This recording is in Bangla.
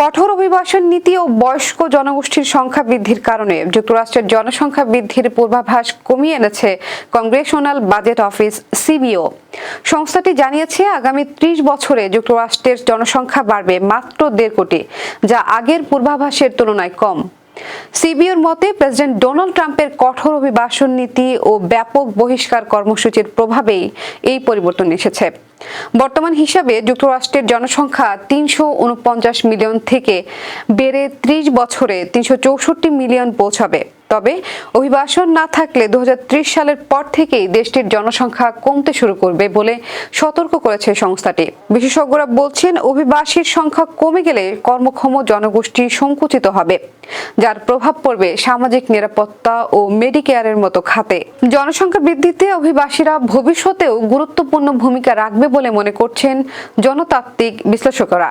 কঠোর অভিবাসন নীতি ও বয়স্ক জনগোষ্ঠীর সংখ্যা বৃদ্ধির কারণে যুক্তরাষ্ট্রের জনসংখ্যা বৃদ্ধির পূর্বাভাস কমিয়ে এনেছে কংগ্রেশনাল বাজেট অফিস সিবিও। সংস্থাটি জানিয়েছে, আগামী ত্রিশ বছরে যুক্তরাষ্ট্রের জনসংখ্যা বাড়বে মাত্র দেড় কোটি, যা আগের পূর্বাভাসের তুলনায় কম। সিবিওর মতে প্রেসিডেন্ট ডোনাল্ড ট্রাম্পের কঠোর অভিবাসন নীতি ও ব্যাপক বহিষ্কার কর্মসূচির প্রভাবেই এই পরিবর্তন এসেছে। বর্তমান হিসাবে যুক্তরাষ্ট্রের জনসংখ্যা তিনশো উনপঞ্চাশ মিলিয়ন থেকে বেড়ে ত্রিশ বছরে তিনশো চৌষট্টি মিলিয়ন পৌঁছাবে। তবে অভিবাসন না থাকলে দু সালের পর থেকেই দেশটির জনসংখ্যা কমতে শুরু করবে বলে সতর্ক করেছে সংস্থাটি। বিশেষজ্ঞরা বলছেন, অভিবাসীর সংখ্যা কমে গেলে কর্মক্ষম জনগোষ্ঠী সংকুচিত হবে, যার প্রভাব পড়বে সামাজিক নিরাপত্তা ও মেডিকেয়ারের মতো খাতে। জনসংখ্যা বৃদ্ধিতে অভিবাসীরা ভবিষ্যতেও গুরুত্বপূর্ণ ভূমিকা রাখবে বলে মনে করছেন জনতাত্ত্বিক বিশ্লেষকরা।